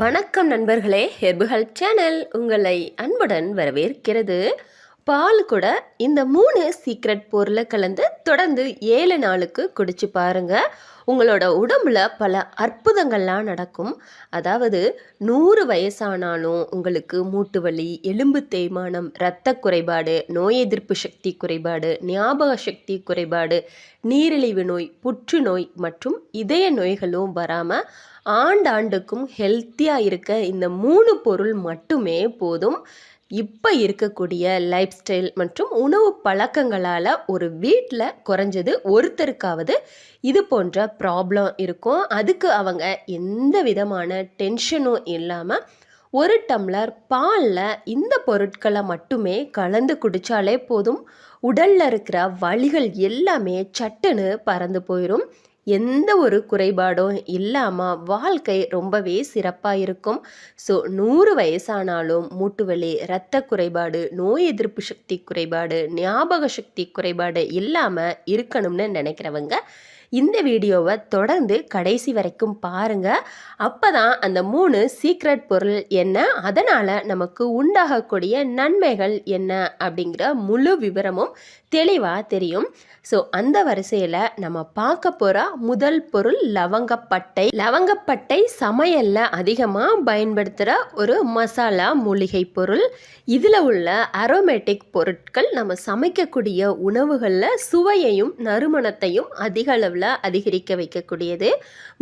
வணக்கம் நண்பர்களே ஹெர்புகள் சேனல் உங்களை அன்புடன் வரவேற்கிறது. பால் கூட இந்த மூணு சீக்ரெட் பொருளை கலந்து தொடர்ந்து ஏழு நாளுக்கு குடிச்சு பாருங்க. உங்களோட உடம்புல பல அற்புதங்கள்லாம் நடக்கும். அதாவது நூறு வயசானாலும் உங்களுக்கு மூட்டு வலி எலும்பு தேய்மானம் இரத்த குறைபாடு நோய் எதிர்ப்பு சக்தி குறைபாடு ஞாபக சக்தி குறைபாடு நீரிழிவு நோய் புற்றுநோய் மற்றும் இதய நோய்களும் வராமல் ஆண்டாண்டுக்கும் ஹெல்த்தியாக இருக்க இந்த மூணு பொருள் மட்டுமே போதும். இப்போ இருக்கக்கூடிய லைஃப் ஸ்டைல் மற்றும் உணவு பழக்கங்களால் ஒரு வீட்டில் குறைஞ்சது ஒருத்தருக்காவது இது போன்ற ப்ராப்ளம் இருக்கும். அதுக்கு அவங்க எந்த விதமான டென்ஷனும் இல்லாமல் ஒரு டம்ளர் பாலில் இந்த பொருட்களை மட்டுமே கலந்து குடித்தாலே போதும். உடலில் இருக்கிற வலிகள் எல்லாமே சட்டுன்னு பறந்து போயிடும் எந்த ஒரு குறைபாடும் இல்லாமல் வாழ்க்கை ரொம்பவே சிறப்பாக இருக்கும். ஸோ நூறு வயசானாலும் மூட்டுவலி இரத்த குறைபாடு நோய் எதிர்ப்பு சக்தி குறைபாடு ஞாபக சக்தி குறைபாடு இல்லாமல் இருக்கணும்னு நினைக்கிறவங்க இந்த வீடியோவை தொடர்ந்து கடைசி வரைக்கும் பாருங்கள் அப்போ தான் அந்த மூணு சீக்ரெட் பொருள் என்ன அதனால் நமக்கு உண்டாகக்கூடிய நன்மைகள் என்ன அப்படிங்கிற முழு விவரமும் தெளிவாக தெரியும். ஸோ அந்த வரிசையில் நம்ம பார்க்க போகிற முதல் பொருள் லவங்கப்பட்டை. லவங்கப்பட்டை சமையலில் அதிகமாக பயன்படுத்துகிற ஒரு மசாலா மூலிகை பொருள். இதில் உள்ள அரோமேட்டிக் பொருட்கள் நம்ம சமைக்கக்கூடிய உணவுகளில் சுவையையும் நறுமணத்தையும் அதிக அளவில் அதிகரிக்க வைக்கக்கூடியது.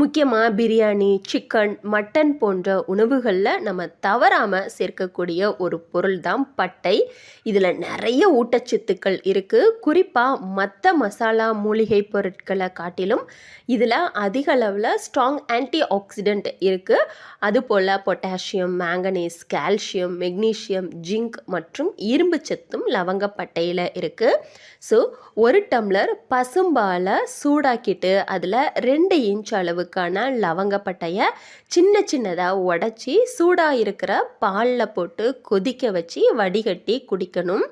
முக்கியமாக பிரியாணி சிக்கன் மட்டன் போன்ற உணவுகளில் நம்ம தவறாமல் சேர்க்கக்கூடிய ஒரு பொருள் தான் பட்டை. இதில் நிறைய ஊட்டச்சத்துக்கள் இருக்குது குறிப்பாக மற்ற மசாலா மூலிகை பொருட்களை காட்டிலும் இதில் அதிக அளவில் ஸ்ட்ராங் ஆன்டி ஆக்சிடென்ட் இருக்குது அதுபோல் potassium manganese calcium magnesium zinc மற்றும் இரும்பு சத்தும் லவங்கப்பட்டையில் இருக்குது ஸோ ஒரு டம்ளர் பசும்பாலை சூடாக்கிட்டு அதில் ரெண்டு இன்ச் அளவுக்கான லவங்கப்பட்டையை சின்ன சின்னதாக உடச்சி சூடாக இருக்கிற பாலில் போட்டு கொதிக்க வச்சு வடிகட்டி குடிக்கணும்.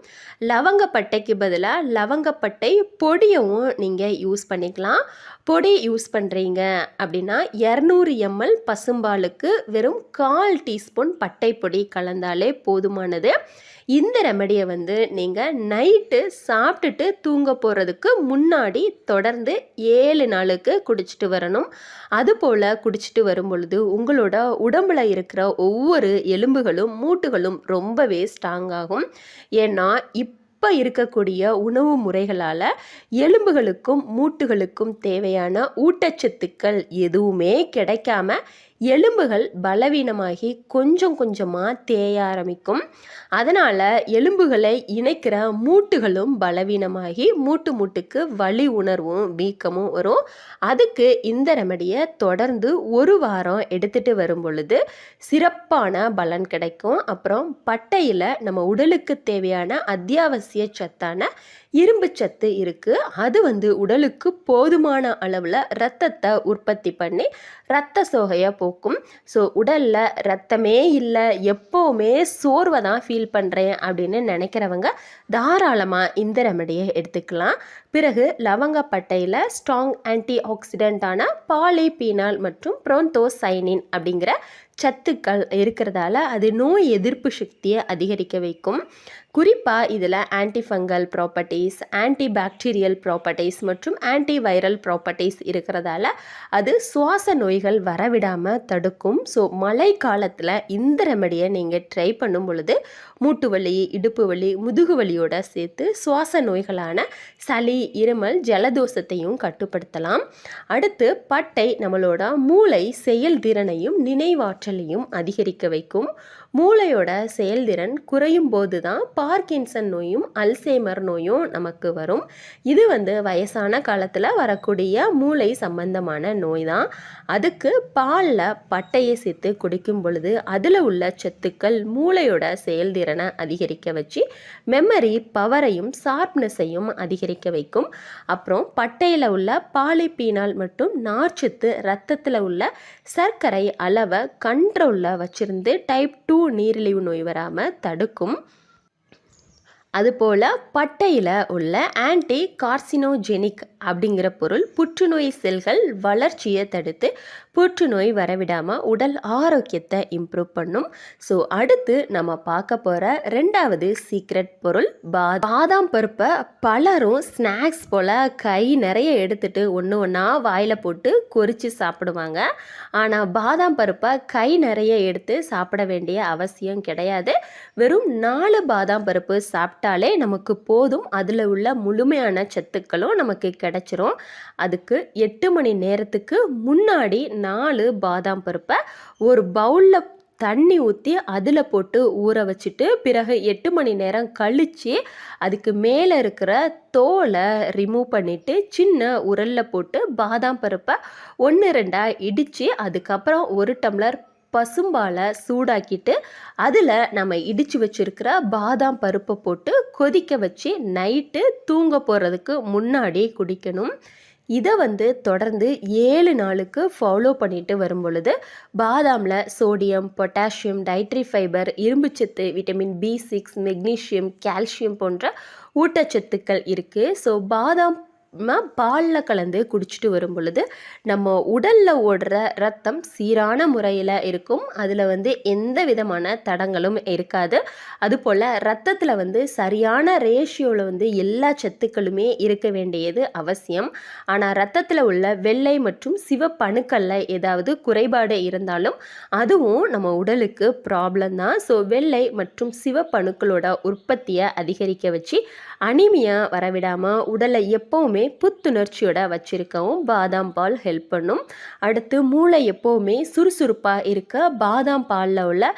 லவங்கப்பட்டைக்கு பதிலாக லவங்கப்பட்டை பொடியவும் நீங்கள் யூஸ் பண்ணிக்கலாம். பொடி யூஸ் பண்ணுறீங்க அப்படின்னா இரநூறு எம்எல் பசும்பாலுக்கு வெறும் கால் டீஸ்பூன் பட்டை பொடி கலந்தாலே போதுமானது. இந்த ரெமடியை வந்து நீங்கள் நைட்டு சாப்பிட்டுட்டு தூங்க போகிறதுக்கு முன்னாடி தொடர்ந்து ஏழு நாளுக்கு குடிச்சிட்டு வரணும். அதுபோல் குடிச்சிட்டு வரும் பொழுது உங்களோட உடம்புல இருக்கிற ஒவ்வொரு எலும்புகளும் மூட்டுகளும் ரொம்பவே ஸ்ட்ராங் ஆகும். ஏன்னா இப் இப்போ இருக்கக்கூடிய உணவு முறைகளால் எலும்புகளுக்கும் மூட்டுகளுக்கும் தேவையான ஊட்டச்சத்துக்கள் எதுவுமே கிடைக்காம எலும்புகள் பலவீனமாகி கொஞ்சம் கொஞ்சமாக தேய ஆரம்பிக்கும். அதனால் எலும்புகளை இணைக்கிற மூட்டுகளும் பலவீனமாகி மூட்டு மூட்டுக்கு வலி உணர்வும் வீக்கமும் வரும். அதுக்கு இந்த ரெமடியை தொடர்ந்து ஒரு வாரம் எடுத்துகிட்டு வரும் பொழுது சிறப்பான பலன் கிடைக்கும். அப்புறம் பட்டையில் நம்ம உடலுக்கு தேவையான அத்தியாவசிய சத்தான இரும்பு சத்து இருக்குது அது வந்து உடலுக்கு போதுமான அளவில் ரத்தத்தை உற்பத்தி பண்ணி ரத்த சோகையை போக்கும் ஸோ உடலில் ரத்தமே இல்லை எப்போவுமே சோர்வை தான் ஃபீல் பண்ணுறேன் அப்படின்னு நினைக்கிறவங்க தாராளமாக இந்த ரெமடியை எடுத்துக்கலாம். பிறகு லவங்கப்பட்டையில் ஸ்ட்ராங் ஆன்டி ஆக்சிடென்ட்டான பாலிபீனால் மற்றும் ப்ரோந்தோசைனின் அப்படிங்கிற சத்துக்கள் இருக்கிறதால அது நோய் எதிர்ப்பு சக்தியை அதிகரிக்க வைக்கும். குறிப்பாக இதில் antifungal properties anti bacterial properties மற்றும் ஆன்டி வைரல் ப்ராப்பர்ட்டிஸ் இருக்கிறதால அது சுவாச நோய்கள் வரவிடாமல் தடுக்கும். ஸோ மழை காலத்தில் இந்த ரெமடியை நீங்கள் ட்ரை பண்ணும் பொழுது மூட்டு வலி இடுப்பு வலி முதுகு வலியோட சேர்த்து சுவாச நோய்களான சளி இருமல் ஜலதோஷத்தையும் கட்டுப்படுத்தலாம். அடுத்து பட்டை நம்மளோட மூளை செயல்திறனையும் நினைவாற்றலையும் அதிகரிக்க வைக்கும். மூளையோட செயல்திறன் குறையும் போது தான் பார்க்கின்சன் நோயும் அல்சேமர் நோயும் நமக்கு வரும். இது வந்து வயசான காலத்தில் வரக்கூடிய மூளை சம்பந்தமான நோய் தான் அதுக்கு பாலில் பட்டையை சேர்த்து குடிக்கும் பொழுது அதில் உள்ள சத்துக்கள் மூளையோட செயல்திறனை அதிகரிக்க வச்சு மெமரி பவரையும் ஷார்ப்னஸையும் அதிகரிக்க வைக்கும். அப்புறம் பட்டையில் உள்ள பாலிப்பீனால் மற்றும் நார்ச்சத்து ரத்தத்தில் உள்ள சர்க்கரை அளவை கண்ட்ரோலில் வச்சுருந்து டைப் டூ நீரிழிவு நோய் வராமல் தடுக்கும். அதுபோல் பட்டையில் உள்ள ஆன்டி கார்சினோஜெனிக் அப்படிங்கிற பொருள் புற்றுநோய் செல்கள் வளர்ச்சியை தடுத்து புற்றுநோய் வரவிடாமல் உடல் ஆரோக்கியத்தை இம்ப்ரூவ் பண்ணும். ஸோ அடுத்து நம்ம பார்க்க போகிற ரெண்டாவது சீக்ரெட் பொருள் பா பாதாம் பருப்பை பலரும் ஸ்நாக்ஸ் போல் கை நிறைய எடுத்துட்டு ஒன்று ஒன்றா வாயில் போட்டு கொறித்து சாப்பிடுவாங்க. ஆனால் பாதாம் பருப்பை கை நிறைய எடுத்து சாப்பிட வேண்டிய அவசியம் கிடையாது. வெறும் நாலு பாதாம் பருப்பு சாப்பிட்டாலே நமக்கு போதும். அதில் உள்ள முழுமையான சத்துக்களும் நமக்கு கிடைச்சிரும். அதுக்கு எட்டு மணி நேரத்துக்கு முன்னாடி நாலு பாதாம் பருப்பை ஒரு பவுலில் தண்ணி ஊற்றி அதில் போட்டு ஊற வச்சுட்டு பிறகு எட்டு மணி நேரம் கழித்து அதுக்கு மேலே இருக்கிற தோலை ரிமூவ் பண்ணிவிட்டு சின்ன உரலில் போட்டு பாதாம் பருப்பை ஒன்று ரெண்டாக இடித்து அதுக்கப்புறம் ஒரு டம்ளர் பசும்பாலை சூடாக்கிட்டு அதில் நம்ம இடித்து வச்சுருக்கிற பாதாம் பருப்பை போட்டு கொதிக்க வச்சு நைட்டு தூங்க போகிறதுக்கு முன்னாடி குடிக்கணும். இதை வந்து தொடர்ந்து ஏழு நாளுக்கு ஃபாலோ பண்ணிட்டு வரும் பொழுது பாதாமில் சோடியம் பொட்டாசியம் டைட்ரி ஃபைபர் இரும்புச்சத்து vitamin B six magnesium calcium போன்ற ஊட்டச்சத்துக்கள் இருக்குது ஸோ பாதாம் நம்ம பாலில் கலந்து குடிச்சிட்டு வரும் பொழுது நம்ம உடலில் ஓடுற ரத்தம் சீரான முறையில் இருக்கும். அதில் வந்து எந்த விதமான தடங்களும் இருக்காது. அதுபோல் ரத்தத்தில் வந்து சரியான ரேஷியோவில் வந்து எல்லா சத்துக்களுமே இருக்க வேண்டியது அவசியம். ஆனால் ரத்தத்தில் உள்ள வெள்ளை மற்றும் சிவப்பணுக்களில் ஏதாவது குறைபாடு இருந்தாலும் அதுவும் நம்ம உடலுக்கு ப்ராப்ளம் தான். ஸோ வெள்ளை மற்றும் சிவப்பணுக்களோட உற்பத்தியை அதிகரிக்க வச்சு அனிமியா வரவிடாமல் உடலை எப்போவுமே புத்துணர்ச்சியோட வச்சிருக்கவும் பாதாம் பால் ஹெல்ப் பண்ணும். அடுத்து மூளை எப்போவுமே சுறுசுறுப்பாக இருக்க பாதாம் பாலில் உள்ள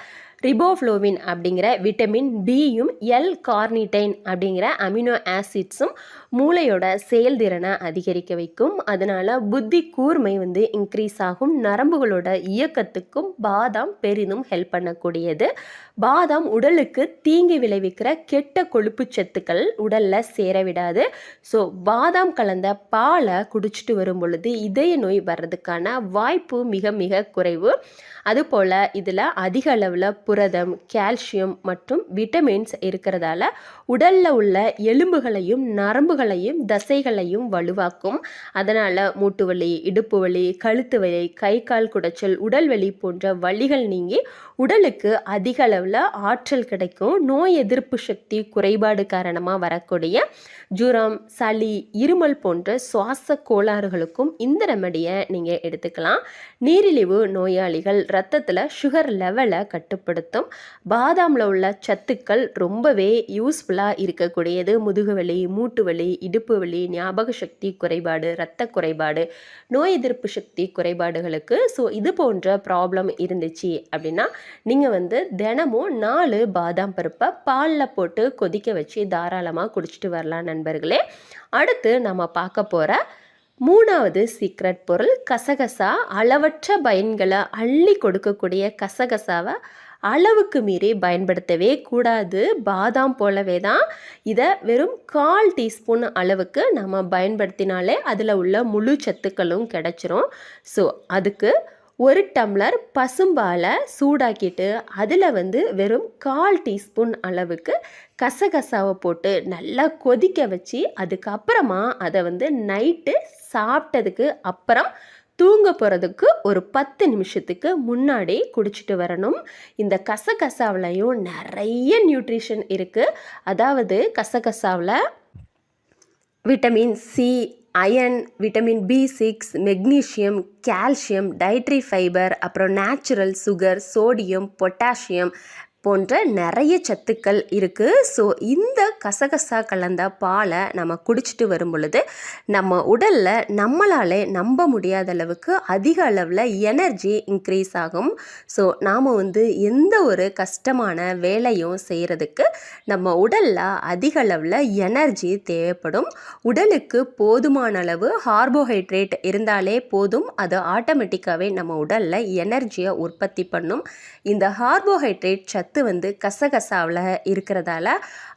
ரிபோஃப்ளோவின் அப்படிங்கிற விட்டமின் பியும் எல் கார்னிடைன் அப்படிங்கிற அமினோ ஆசிட்ஸும் மூளையோட செயல்திறனை அதிகரிக்க வைக்கும். அதனால் புத்தி கூர்மை வந்து இன்க்ரீஸ் ஆகும். நரம்புகளோட இயக்கத்துக்கும் பாதாம் பெரிதும் ஹெல்ப் பண்ணக்கூடியது. பாதாம் உடலுக்கு தீங்கு விளைவிக்கிற கெட்ட கொழுப்பு சத்துக்கள் உடலில் சேர விடாது. ஸோ பாதாம் கலந்த பாலை குடிச்சிட்டு வரும் பொழுது இதய நோய் வர்றதுக்கான வாய்ப்பு மிக மிக குறைவு. அதுபோல் இதில் அதிக அளவில் புரதம் கால்சியம் மற்றும் விட்டமின்ஸ் இருக்கிறதால உடலில் உள்ள எலும்புகளையும் நரம்புகளையும் தசைகளையும் வலுவாக்கும். அதனால் மூட்டு வலி இடுப்பு வலி கழுத்து வலி கை கால் குடைச்சல் உடல் வலி போன்ற வலிகள் நீங்கி உடலுக்கு அதிக அளவில் ஆற்றல் கிடைக்கும். நோய் எதிர்ப்பு சக்தி குறைபாடு காரணமாக வரக்கூடிய ஜுரம் சளி இருமல் போன்ற சுவாச கோளாறுகளுக்கும் இந்த ரெமடியை நீங்கள் எடுத்துக்கலாம். நீரிழிவு நோயாளிகள் ரத்தத்தில் சுகர் லெவலை கட்டுப்படுத்தும். பாதாமில் உள்ள சத்துக்கள் ரொம்பவே யூஸ்ஃபுல்லாக இருக்கக்கூடியது. முதுகுவலி மூட்டு வலி இடுப்பு வலி ஞாபக சக்தி குறைபாடு இரத்த குறைபாடு நோய் எதிர்ப்பு சக்தி குறைபாடுகளுக்கு. ஸோ இது போன்ற ப்ராப்ளம் இருந்துச்சு அப்படின்னா நீங்கள் வந்து தினமும் நாலு பாதாம் பருப்பை பாலில் போட்டு கொதிக்க வச்சு தாராளமாக குடிச்சிட்டு வரலாம் நண்பர்களே. அடுத்து நம்ம பார்க்க போகிற மூணாவது சீக்ரெட் பொருள் கசகசா அளவற்ற பயன்களை அள்ளி கொடுக்கக்கூடிய கசகசாவை அளவுக்கு மீறி பயன்படுத்தவே கூடாது. பாதாம் போலவே தான். இதை வெறும் கால் டீஸ்பூன் அளவுக்கு நம்ம பயன்படுத்தினாலே அதில் உள்ள முழு சத்துக்களும் கிடச்சிரும். ஸோ அதுக்கு ஒரு டம்ளர் பசும்பாலை சூடாக்கிட்டு அதில் வந்து வெறும் கால் டீஸ்பூன் அளவுக்கு கசகசாவை போட்டு நல்லா கொதிக்க வச்சு அதுக்கப்புறமா அதை வந்து நைட்டு சாப்பிட்டதுக்கு அப்புறம் தூங்க போகிறதுக்கு ஒரு பத்து நிமிஷத்துக்கு முன்னாடி குடிச்சிட்டு வரணும். இந்த கசகசாவிலையும் நிறைய நியூட்ரிஷன் இருக்குது அதாவது கசகசாவில் vitamin C iron vitamin B six magnesium calcium dietary fibre அப்புறம் நேச்சுரல் சுகர் சோடியம் பொட்டாசியம் போன்ற நிறைய சத்துக்கள் இருக்குது ஸோ இந்த கசகசா கலந்த பாலை நம்ம குடிச்சிட்டு வரும் பொழுது நம்ம உடலில் நம்மளாலே நம்ப முடியாத அளவுக்கு அதிக அளவில் எனர்ஜி இன்க்ரீஸ் ஆகும். ஸோ நாம் வந்து எந்த ஒரு கஷ்டமான வேலையும் செய்கிறதுக்கு நம்ம உடலில் அதிக அளவில் எனர்ஜி தேவைப்படும். உடலுக்கு போதுமான அளவு கார்போஹைட்ரேட் இருந்தாலே போதும். அது ஆட்டோமேட்டிக்காகவே நம்ம உடலில் எனர்ஜியை உற்பத்தி பண்ணும். இந்த கார்போஹைட்ரேட் சத்து சத்து வந்து கசகசாவில் இருக்கிறதால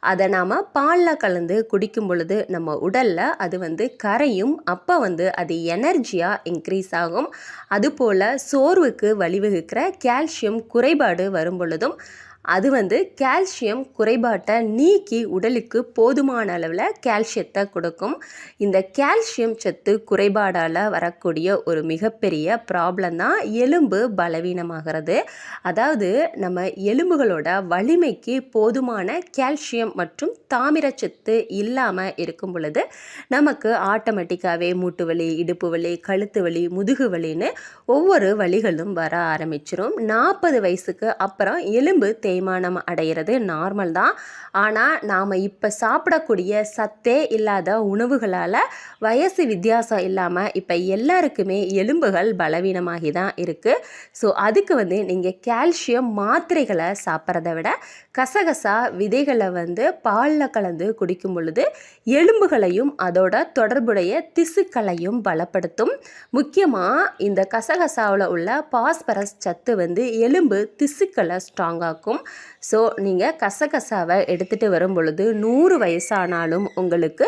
அதை நாம் பாலில் கலந்து குடிக்கும் பொழுது நம்ம உடலில் அது வந்து கரையும் அப்போ வந்து அது எனர்ஜியாக இன்க்ரீஸ் ஆகும். அதுபோல் சோர்வுக்கு வழிவகுக்கிற கால்சியம் குறைபாடு வரும் பொழுதும் அது வந்து கால்சியம் குறைபாட்டை நீக்கி உடலுக்கு போதுமான அளவில் கால்சியத்தை கொடுக்கும். இந்த கால்சியம் சத்து குறைபாடால் வரக்கூடிய ஒரு மிகப்பெரிய ப்ராப்ளம் தான் எலும்பு பலவீனமாகிறது. அதாவது நம்ம எலும்புகளோட வலிமைக்கு போதுமான கால்சியம் மற்றும் தாமிரச்சத்து இல்லாமல் இருக்கும் பொழுது நமக்கு ஆட்டோமேட்டிக்காகவே மூட்டு வலி இடுப்பு வலி கழுத்து வலி முதுகு வலின்னு ஒவ்வொரு வலிகளும் வர ஆரம்பிச்சிடும் நாற்பது வயசுக்கு அப்புறம் எலும்பு தேய்மானம் அடைகிறது நார்மல் தான். ஆனால் நாம் இப்போ சாப்பிடக்கூடிய சத்தே இல்லாத உணவுகளால் வயசு வித்தியாசம் இல்லாமல் இப்போ எல்லாருக்குமே எலும்புகள் பலவீனமாகி தான் இருக்குது ஸோ அதுக்கு வந்து நீங்கள் கால்சியம் மாத்திரைகளை சாப்பிட்றத விட கசகசா விதைகளை வந்து பாலில் கலந்து குடிக்கும் பொழுது எலும்புகளையும் அதோட தொடர்புடைய திசுக்களையும் பலப்படுத்தும். முக்கியமாக இந்த கசகசாவில் உள்ள பாஸ்பரஸ் சத்து வந்து எலும்பு திசுக்களை ஸ்ட்ராங்காக்கும் ஸோ நீங்கள் கசகசாவை எடுத்துகிட்டு வரும் பொழுது நூறு வயசானாலும் உங்களுக்கு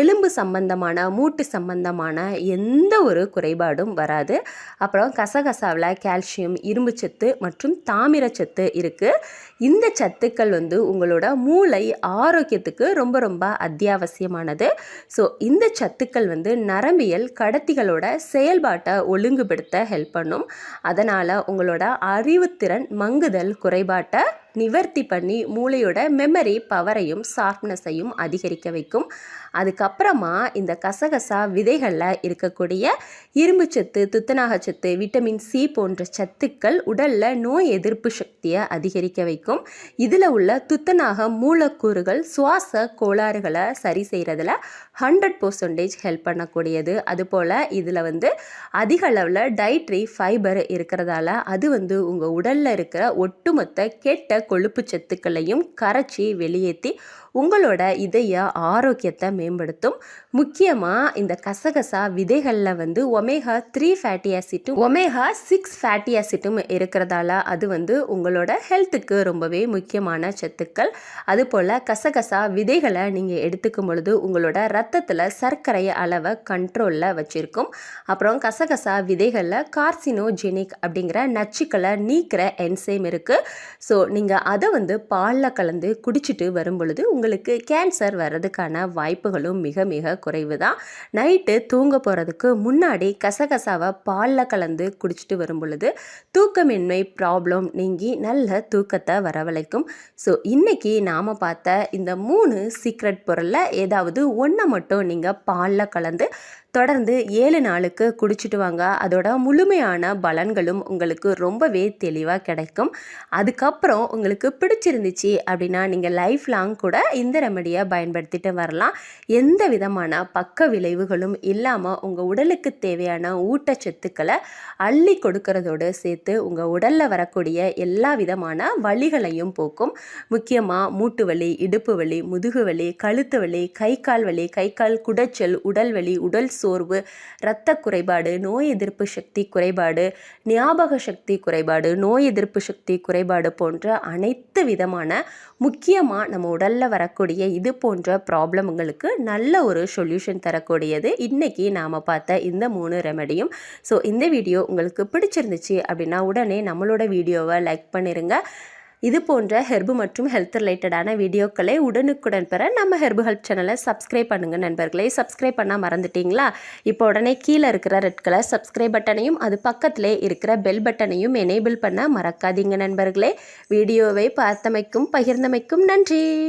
எலும்பு சம்பந்தமான மூட்டு சம்பந்தமான எந்த ஒரு குறைபாடும் வராது. அப்புறம் கசகசாவில் கால்சியம் இரும்புச்சத்து மற்றும் தாமிரச்சத்து இருக்குது இந்த சத்துக்கள் வந்து உங்களோட மூளை ஆரோக்கியத்துக்கு ரொம்ப ரொம்ப அத்தியாவசியமானது. ஸோ இந்த சத்துக்கள் வந்து நரம்பியல் கடத்திகளோட செயல்பாட்டை ஒழுங்குபடுத்த ஹெல்ப் பண்ணும். அதனால் உங்களோட அறிவுத்திறன் மங்குதல் குறைபாட்டை நிவர்த்தி பண்ணி மூளையோட மெமரி பவரையும் ஷார்ப்னஸையும் அதிகரிக்க வைக்கும். அதுக்கப்புறமா இந்த கசகசா விதைகளில் இருக்கக்கூடிய இரும்புச்சத்து துத்தநாகச்சத்து விட்டமின் சி போன்ற சத்துக்கள் உடலில் நோய் எதிர்ப்பு சக்தியை அதிகரிக்க வைக்கும். இதில் உள்ள துத்தநாக மூலக்கூறுகள் சுவாச கோளாறுகளை சரி செய்கிறதுல ஹண்ட்ரட் பர்சன்டேஜ் ஹெல்ப் பண்ணக்கூடியது. அதுபோல் இதில் வந்து அதிக அளவில் டைட்ரி ஃபைபர் இருக்கிறதால அது வந்து உங்கள் உடலில் இருக்கிற ஒட்டுமொத்த கெட்ட கொழுப்பு சத்துக்களையும் கரைச்சி வெளியேற்றி உங்களோட இதய ஆரோக்கியத்தை மேம்படுத்தும். முக்கியமாக இந்த கசகசா விதைகளில் வந்து ஒமேகா த்ரீ ஃபேட்டி ஆசிட்டும் ஒமேகா சிக்ஸ் ஃபேட்டி ஆசிட்டும் இருக்கிறதால அது வந்து உங்களோட ஹெல்த்துக்கு ரொம்பவே முக்கியமான சத்துக்கள். அதுபோல் கசகசா விதைகளை நீங்கள் எடுத்துக்கும் பொழுது உங்களோட ரத்தத்தில் சர்க்கரை அளவை கண்ட்ரோலில் வச்சுருக்கும். அப்புறம் கசகசா விதைகளில் கார்சினோஜெனிக் அப்படிங்கிற நச்சுக்களை நீக்கிற என்சைம் இருக்குது ஸோ நீங்கள் அதை வந்து பாலில் கலந்து குடிச்சிட்டு வரும் பொழுது உங்களுக்கு கேன்சர் வர்றதுக்கான வாய்ப்புகளும் மிக மிக குறைவு தான் நைட்டு தூங்க போகிறதுக்கு முன்னாடி கசகசாவை பாலில் கலந்து குடிச்சிட்டு வரும் பொழுது தூக்கமின்மை ப்ராப்ளம் நீங்கி நல்ல தூக்கத்தை வரவழைக்கும். ஸோ இன்றைக்கி நாம் பார்த்த இந்த மூணு சீக்ரெட் பொருளில் ஏதாவது ஒன்றை மட்டும் நீங்கள் பாலில் கலந்து தொடர்ந்து ஏழு நாளுக்கு குடிச்சிட்டு வாங்க. அதோட முழுமையான பலன்களும் உங்களுக்கு ரொம்பவே தெளிவாக கிடைக்கும். அதுக்கப்புறம் உங்களுக்கு பிடிச்சிருந்துச்சு அப்படின்னா நீங்கள் லைஃப் லாங் கூட இந்த ரெமடியை பயன்படுத்திட்டு வரலாம். எந்த விதமான பக்க விளைவுகளும் இல்லாமல் உங்கள் உடலுக்கு தேவையான ஊட்டச்சத்துக்களை அள்ளி கொடுக்கறதோடு சேர்த்து உங்கள் உடலில் வரக்கூடிய எல்லா விதமான வலிகளையும் போக்கும். முக்கியமாக மூட்டு வலி இடுப்பு வலி முதுகு வலி கழுத்து வலி கை கால் வலி கை கால் குடைச்சல் உடல் வலி உடல் சோர்வு இரத்த குறைபாடு நோய் எதிர்ப்பு சக்தி குறைபாடு ஞாபக சக்தி குறைபாடு நோய் எதிர்ப்பு சக்தி குறைபாடு போன்ற அனைத்து விதமான முக்கியமாக நம்ம உடலில் வரக்கூடிய இது போன்ற ப்ராப்ளம்களுக்கு நல்ல ஒரு சொல்யூஷன் தரக்கூடியது. இன்றைக்கி நாம் பார்த்த இந்த மூணு ரெமடியும். ஸோ இந்த வீடியோ உங்களுக்கு பிடிச்சிருந்துச்சு அப்படின்னா உடனே நம்மளோட வீடியோவை லைக் பண்ணிடுங்க இது போன்ற ஹெர்பு மற்றும் ஹெல்த் ரிலேட்டடான வீடியோக்களை உடனுக்குடன் பெற நம்ம ஹெர்பு ஹெல்ப் சேனலை சப்ஸ்கிரைப் பண்ணுங்கள் நண்பர்களே. சப்ஸ்கிரைப் பண்ணால் மறந்துட்டீங்களா? இப்போ உடனே கீழே இருக்கிற ரெட் கலர் சப்ஸ்கிரைப் பட்டனையும் அது பக்கத்திலே இருக்கிற பெல் பட்டனையும் எனேபிள் பண்ண மறக்காதீங்க நண்பர்களே. வீடியோவை பார்த்தமைக்கும் பகிர்ந்தமைக்கும் நன்றி.